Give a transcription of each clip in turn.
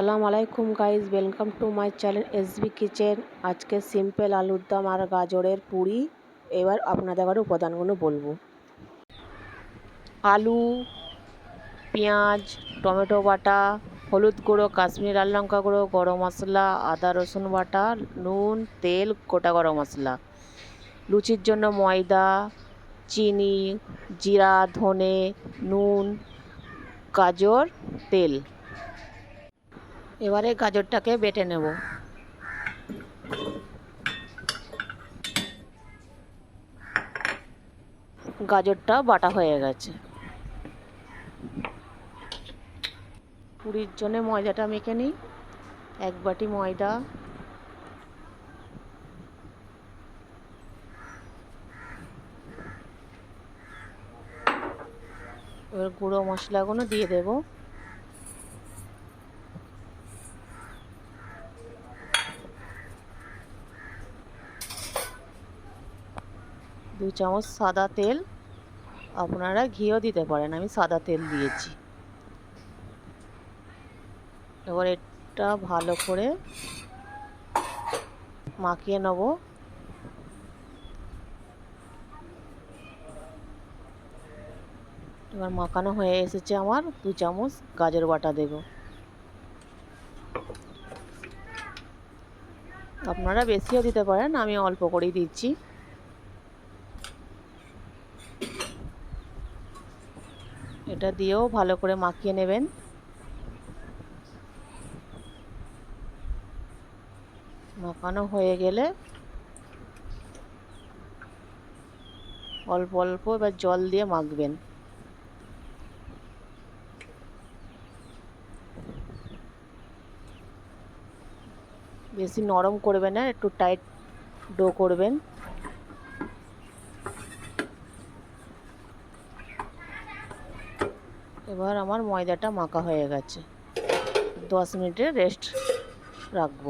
সালাম আলাইকুম guys welcome to my channel S B kitchen আজকে সিম্পল আলুর দম আর গাজরের পুরি। এবার আপনাদের আবার উপাদানগুলো বলব। আলু, পেঁয়াজ, টমেটো বাটা, হলুদ গুঁড়ো, কাশ্মীর লাল লঙ্কা গুঁড়ো, গরম মশলা, আদা রসুন বাটা, নুন, তেল, গোটা গরম মশলা। লুচির জন্য ময়দা, চিনি, জিরা, ধনে, নুন, গাজর, তেল। এবারে গাজরটাকে বেটে নেব। গাজরটা বাটা হয়ে গেছে। পুরীর জন্য ময়দাটা মেখে নিই। এক বাটি ময়দা। এবার গুঁড়ো মশলাগুলো দিয়ে দেবো। দু চামচ সাদা তেল আপনারা ঘিও দিতে পারেন, আমি সাদা তেল দিয়েছি। এবার এটা ভালো করে মাখিয়ে নেব। এবার মাখানো হয়ে এসেছে আমার দু চামচ গাজর বাটা দেব। আপনারা বেশিও দিতে পারেন, আমি অল্প করেই দিচ্ছি। এটা দিয়েও ভালো করে মাখিয়ে নেবেন। মাখানো হয়ে গেলে অল্প অল্প এবার জল দিয়ে মাখবেন। বেশি নরম করবেন না, একটু টাইট ডো করবেন। এবার আমার ময়দাটা মাখা হয়ে গেছে। দশ মিনিটে রেস্ট রাখব।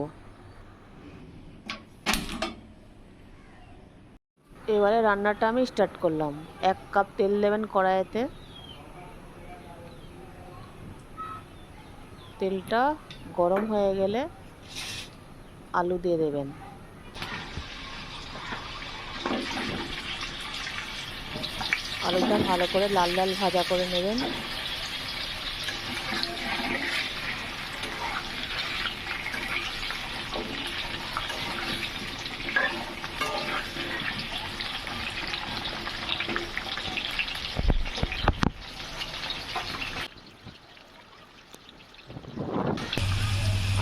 এবারে রান্নাটা আমি স্টার্ট করলাম। এক কাপ তেল দেবেন কড়াইতে। তেলটা গরম হয়ে গেলে আলু দিয়ে দেবেন। আলুটা ভালো করে লাল লাল ভাজা করে নেবেন।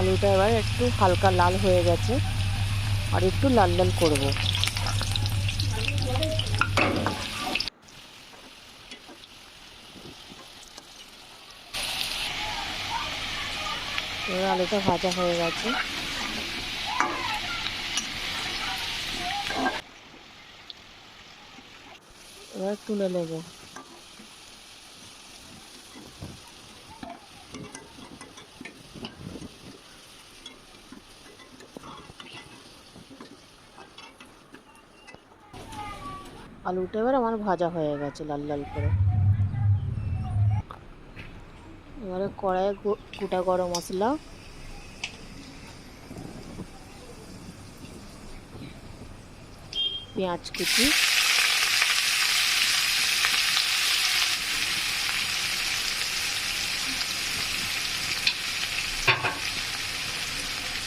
আলুটা এবার একটু হালকা লাল হয়ে গেছে। আর একটু লাল লাল করব। এবার আলুটা ভাজা হয়ে গেছে। এবার তুলে নেব। আলুটা এবার আমার ভাজা হয়ে গেছে লাল লাল করে। এবারে কড়াইয়ে গোটা গরম মশলা। পেঁয়াজ কুচি।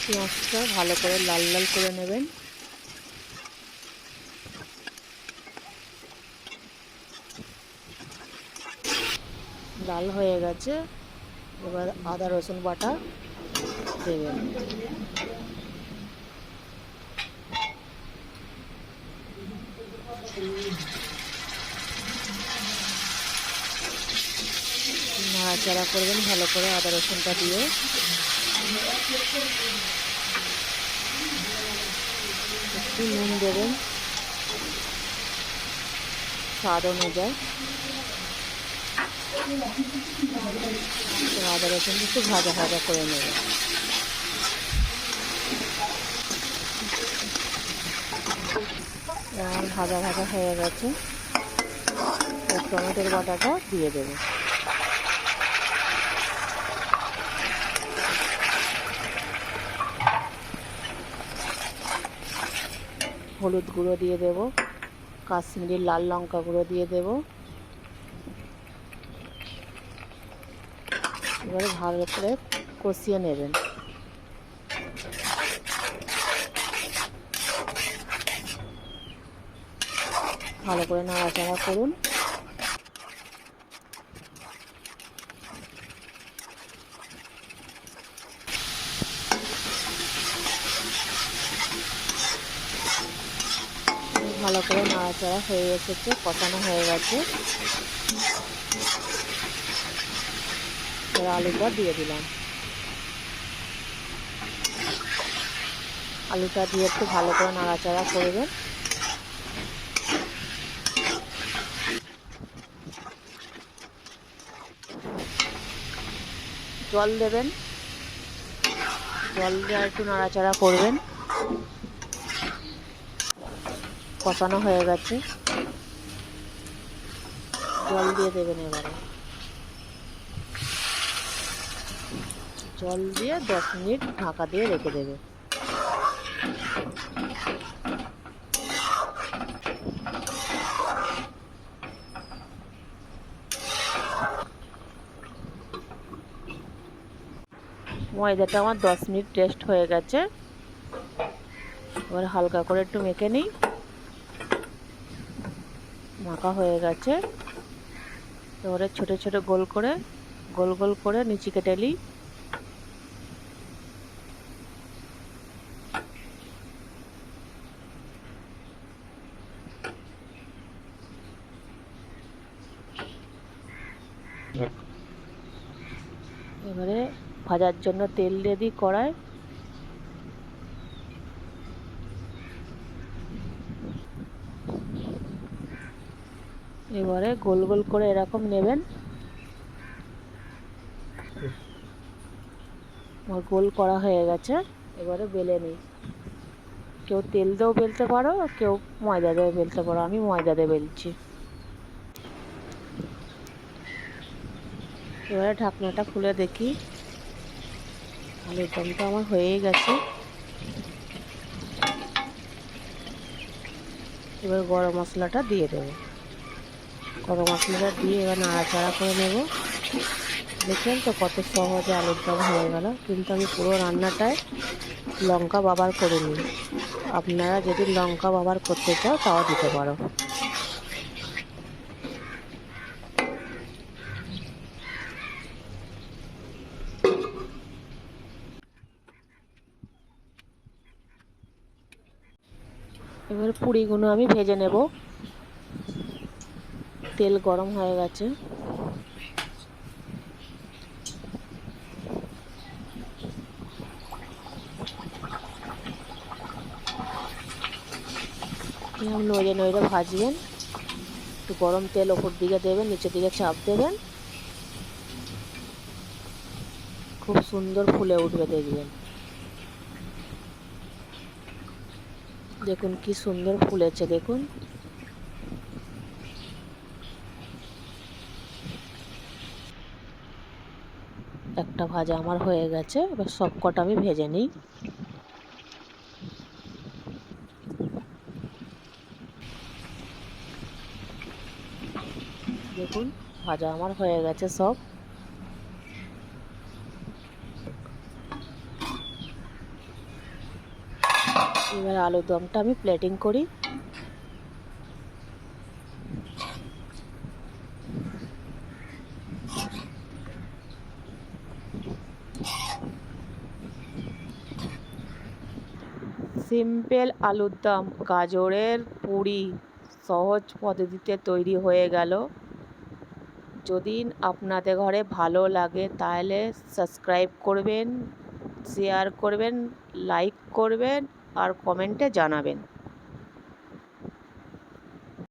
পেঁয়াজটা ভালো করে লাল লাল করে নেবেন। লাল হয়ে গেছে। এবার আদা, রসুন বাটা দেবেন নাড়াচাড়া করবেন ভালো করে আদা, রসুনটা দিয়ে। একটু নুন দেবেন। স্বাদ অনুযায়ী। আদা রসুন একটু ভাজা ভাজা করে নেব ভাজা ভাজা হয়ে গেছে। টমেটোর বাটাটা দিয়ে দেবো। হলুদ গুঁড়ো দিয়ে দেবো। কাশ্মীরি লাল লঙ্কা গুঁড়ো দিয়ে দেবো। এবারে ভালো করে কষিয়ে নেবেন। ভালো করে নাড়াচাড়া করুন। ভালো করে নাড়াচাড়া হয়ে এসেছে, কষানো হয়ে গেছে। এবার আলুটা দিয়ে দিলাম। আলুটা দিয়ে একটু ভালো করে নাড়াচাড়া করবেন জল দেবেন। জল দিয়ে একটু নাড়াচাড়া করবেন। কষানো হয়ে গেছে। জল দিয়ে দেবেন এবারে। জল দিয়ে দশ মিনিট ঢাকা দিয়ে রেখে দেবে। ময়দাটা আমার দশ মিনিট রেস্ট হয়ে গেছে। এবার হালকা করে একটু মেখে নিই। মাখা হয়ে গেছে। এবারে ছোটো ছোটো গোল করে, গোল গোল করে নিচে কেটে নিই। এবারে ভাজার জন্য তেল দিই কড়াই। এবারে গোল গোল করে এরকম নেবেন। আমার গোল করা হয়ে গেছে, এবারে বেলে নিই। কেউ তেল দিয়েও বেলতে পারো, কেউ ময়দা দিয়েও বেলতে পারো, আমি ময়দা দিয়ে বেলছি। এবারে ঢাকনাটা খুলে দেখি। আলুর দমটা আমার হয়েই গেছে। এবার গরম মশলাটা দিয়ে দেবো। গরম মশলাটা দিয়ে এবার নাড়াচাড়া করে নেব। দেখলেন তো কত সহজে আলুর দম হয়ে গেল। কিন্তু আমি পুরো রান্নাটায় লঙ্কা বাবার করে নিই আপনারা যদি লঙ্কা বাবার করতে চাও, তাও দিতে পারো এবার পুরিগুলো আমি ভেজে নেব। তেল গরম হয়ে গেছে। নড়ে নড়ে ভাজবেন। একটু গরম তেল ওপর দিকে দেবেন, নিচের দিকে চাপ দেবেন। খুব সুন্দর ফুলে উঠবে দেখবেন। দেখুন কি সুন্দর ফুলেছে, দেখুন। একটা ভাজা আমার হয়ে গেছে, এবার সব কটা আমি ভেজে নিই। দেখুন, ভাজা আমার হয়ে গেছে সব। এবার আলুর দমটা আমি প্লেটিং করি। সিম্পল আলুর দম, গাজরের পুরি সহজ পদ্ধতিতে তৈরি হয়ে গেল। যদি আপনাদের ঘরে ভালো লাগে তাহলে সাবস্ক্রাইব করবেন শেয়ার করবেন লাইক করবেন। আর কমেন্টে জানাবেন।